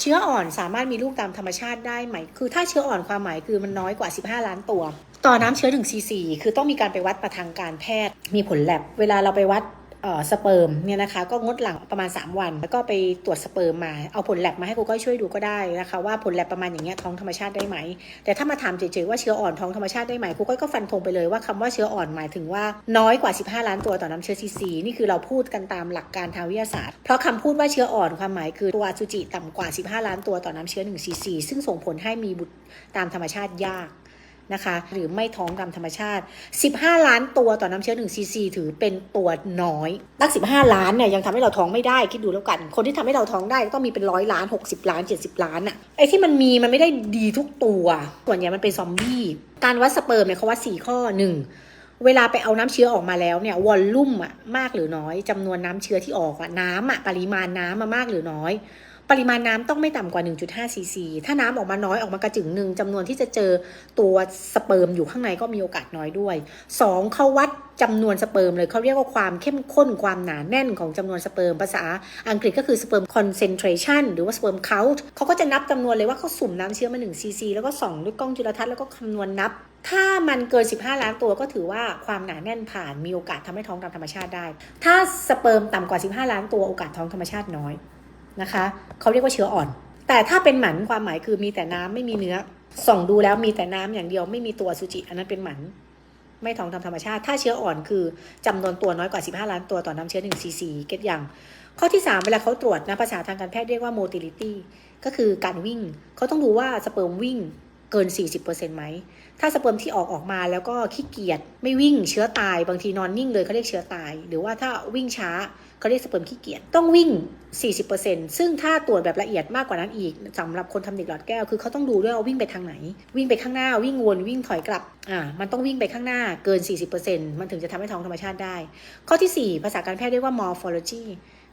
เชื้ออ่อนสามารถมีลูกตามธรรมชาติได้ไหม คือถ้าเชื้ออ่อนความหมายคือมันน้อยกว่า 15 ล้านตัว ต่อน้ำเชื้อ1 cc คือต้องมีการไปวัดประทางการแพทย์ มีผลแลบ เวลาเราไปวัด สเปิร์มเนี่ยนะคะก็งดหลังประมาณ 3 วัน แล้วก็ไปตรวจสเปิร์มมาเอาผลแลบมาให้ครูก้อยช่วยดูก็ได้นะคะว่าผลแลบประมาณอย่างเงี้ยท้องธรรมชาติได้ไหม แต่ถ้ามาถามเฉยๆว่าเชื้ออ่อนท้องธรรมชาติได้ไหมครูก้อยก็ฟันธงไปเลยว่าคำว่าเชื้ออ่อนหมายถึงว่าน้อยกว่า 15 ล้านตัวต่อน้ำเชื้อซีซีนี่คือเราพูดกันตามหลักการทางวิทยาศาสตร์ เพราะคำพูดว่าเชื้ออ่อนความหมายคือตัวอสุจิต่ำกว่า 15 ล้านตัวต่อน้ำเชื้อ1ซีซีซึ่งส่งผลให้มีบุตรตามธรรมชาติยาก นะคะหรือไม่ท้องตามธรรมชาติ 15 ล้านตัวต่อน้ำเชื้อ1ซีซีถือเป็นตัวน้อยตั้ง 15 ล้านเนี่ยยังทำให้เราท้องไม่ได้คิดดูแล้วกัน คนที่ทำให้เราท้องได้ก็ต้องมีเป็นร้อยล้าน 60 ล้าน 70 ล้านอะไอ้ที่มันมีมันไม่ได้ดีทุกตัว ส่วนใหญ่มันเป็นซอมบี้การวัดสเปิร์มเนี่ยเขาวัด4ข้อ 1 เวลาไปเอาน้ำเชื้อออกมาแล้วเนี่ยวอลลุ่มอะมากหรือน้อยจำนวนน้ำเชื้อที่ออกอะน้ำอะปริมาณน้ำมามากหรือน้อย ปริมาณน้ำต้องไม่ต่ำกว่า 1.5ซีซีถ้าน้ำออกมาน้อยออกมากระจึงหนึ่งจำนวนที่จะเจอตัวสเปิร์มอยู่ข้างในก็มีโอกาสน้อยด้วย 2เขาวัดจำนวนสเปิร์มเลยเขาเรียกว่าความเข้มข้นความหนาแน่นของจำนวนสเปิร์มภาษาอังกฤษก็คือสเปิร์มคอนเซนเทรชันหรือว่าสเปิร์มเคาท์เขาก็จะนับจำนวนเลยว่าเขาสุ่มน้ำเชื้อมา1ซีซีแล้วก็ส่องด้วยกล้องจุลทรรศน์แล้วก็คำนวณนับถ้ามันเกิน 15 ล้านตัวก็ถือว่าความหนาแน่นผ่านมีโอกาสทำให้ท้องตามธรรมชาติได้ ถ้าสเปิร์มต่ำกว่า 15 ล้านตัวโอกาสท้องธรรมชาติน้อย นะคะเขาเรียกว่าเชื้ออ่อน แต่ถ้าเป็นหมันความหมายคือมีแต่น้ำไม่มีเนื้อส่องดูแล้วมีแต่น้ำอย่างเดียวไม่มีตัวสุจิ อันนั้นเป็นหมัน ไม่ท้องตามธรรมชาติ ถ้าเชื้ออ่อนคือจำนวนตัวน้อยกว่า 15 ล้านตัวต่อน้ำเชื้อ1ซีซีเก็ตยังข้อที่ 3 เวลาเขาตรวจนะภาษาทางการแพทย์เรียกว่า motility ก็คือการวิ่ง เขาต้องดูว่าสเปิร์มวิ่ง เกิน 40%ไหม ถ้าสเปิร์มที่ออกออกมาแล้วก็ขี้เกียจไม่วิ่งเชื้อตายบางทีนอนนิ่งเลยเขาเรียกเชื้อตาย หรือว่าถ้าวิ่งช้าเขาเรียกสเปิร์มขี้เกียจต้องวิ่ง 40%ซึ่งถ้าตรวจแบบละเอียดมากกว่านั้นอีกสำหรับคนทำเด็กหลอดแก้วคือเขาต้องดูด้วยว่าวิ่งไปทางไหน วิ่งไปข้างหน้าวิ่งวนวิ่งถอยกลับอ่ามันต้องวิ่งไปข้างหน้าเกิน 40%มันถึงจะทำให้ท้องธรรมชาติได้ ข้อที่ 4 ภาษาการแพทย์เรียกว่า morphology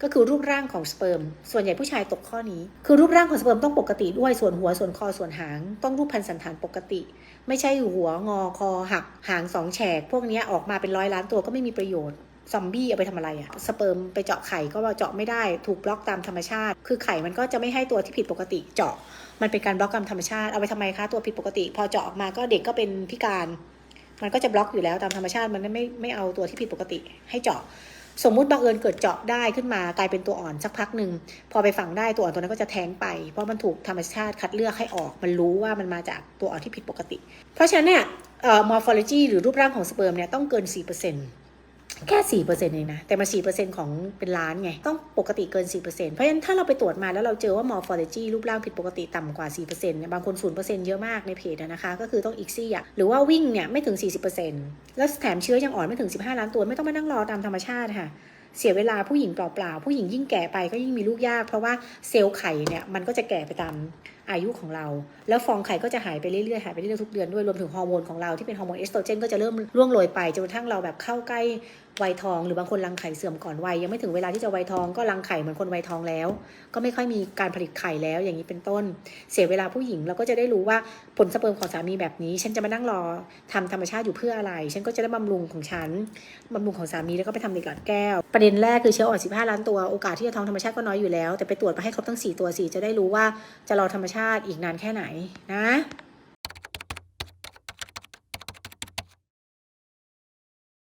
ก็คือรูปร่างของสเปิร์ม ส่วนใหญ่ผู้ชายตกข้อนี้ คือรูปร่างของสเปิร์มต้องปกติด้วยส่วนหัวส่วนคอส่วนหาง ต้องรูปพันสันฐานปกติ ไม่ใช่หัวงอคอหักหางสองแฉก พวกนี้ออกมาเป็นร้อยล้านตัวก็ไม่มีประโยชน์ซอมบี้เอาไปทำอะไรอะสเปิร์มไปเจาะไข่ก็เจาะไม่ได้ถูกบล็อกตามธรรมชาติ คือไข่มันก็จะไม่ให้ตัวที่ผิดปกติเจาะ มันเป็นการบล็อกตามธรรมชาติเอาไปทำไมคะตัวผิดปกติ พอเจาะออกมาก็เด็กก็เป็นพิการ มันก็จะบล็อกอยู่แล้วตามธรรมชาติมันไม่ไม่เอาตัวที่ผิดปกติให้เจาะ สมมุติบังเอิญเกิดเจาะได้ขึ้นมากลายเป็นตัวอ่อนสักพักหนึ่งพอไปฝังได้ตัวอ่อนตัวนั้นก็จะแท้งไป เพราะมันถูกธรรมชาติคัดเลือกให้ออก มันรู้ว่ามันมาจากตัวอ่อนที่ผิดปกติ เพราะฉะนั้นเนี่ยเอ่อ morphology หรือรูปร่างของสเปิร์มเนี่ยต้องเกิน 4% แค่4%เปอร์เซ็นต์เองนะ แต่มา4%ของเป็นล้านไง ต้องปกติเกิน4%เปอร์เซ็นต์เพราะฉะนั้นถ้าเราไปตรวจมาแล้วเราเจอว่า morphology รูปร่างผิดปกติต่ำกว่า4%เปอร์เซ็นี่ยบางคน0%เปอร์เซ็นต์เยอะมากในเพจนะคะ ก็คือต้องอีกซี่อะหรือว่าวิ่งเนี่ยไม่ถึง40%แล้วแถมเชื้อยังอ่อนไม่ถึง15ล้านตัวไม่ต้องมานั่งรอตามธรรมชาติค่ะเสียเวลาผู้หญิงเปล่าๆ ผู้หญิงยิ่งแก่ไปก็ยิ่งมีลูกยาก เพราะว่าเซลล์ไข่เนี่ยมันก็จะแก่ไปตาม อายุของเรา แล้วฟองไข่ก็จะหายไปเรื่อยๆหายไปเรื่อยๆทุกเดือนด้วยรวมถึงฮอร์โมนของเราที่เป็นฮอร์โมนเอสโตรเจนก็จะเริ่มร่วงโรยไปจนกระทั่งเราแบบเข้าใกล้วัยทองหรือบางคนรังไข่เสื่อมก่อนวัยยังไม่ถึงเวลาที่จะวัยทองก็รังไข่เหมือนคนวัยทองแล้ว ก็ไม่ค่อยมีการผลิตไข่แล้วอย่างนี้เป็นต้น เสียเวลาผู้หญิงเราก็จะได้รู้ว่าผลสเปิร์มของสามีแบบนี้ ฉันจะมานั่งรอทำธรรมชาติอยู่เพื่ออะไร ฉันก็จะได้บำรุงของฉันบำรุงของสามีแล้วก็ไปทำเด็กหลอดแก้ว ประเด็นแรกคือเชื้ออ่อน15 ล้านตัวโอกาสที่จะท้องธรรมชาติก็น้อยอยู่แล้ว แต่ไปตรวจมาให้ครบทั้ง 4 ตัวสิจะได้รู้ว่าจะรอธรรมชาติอีกนานแค่ไหนนะ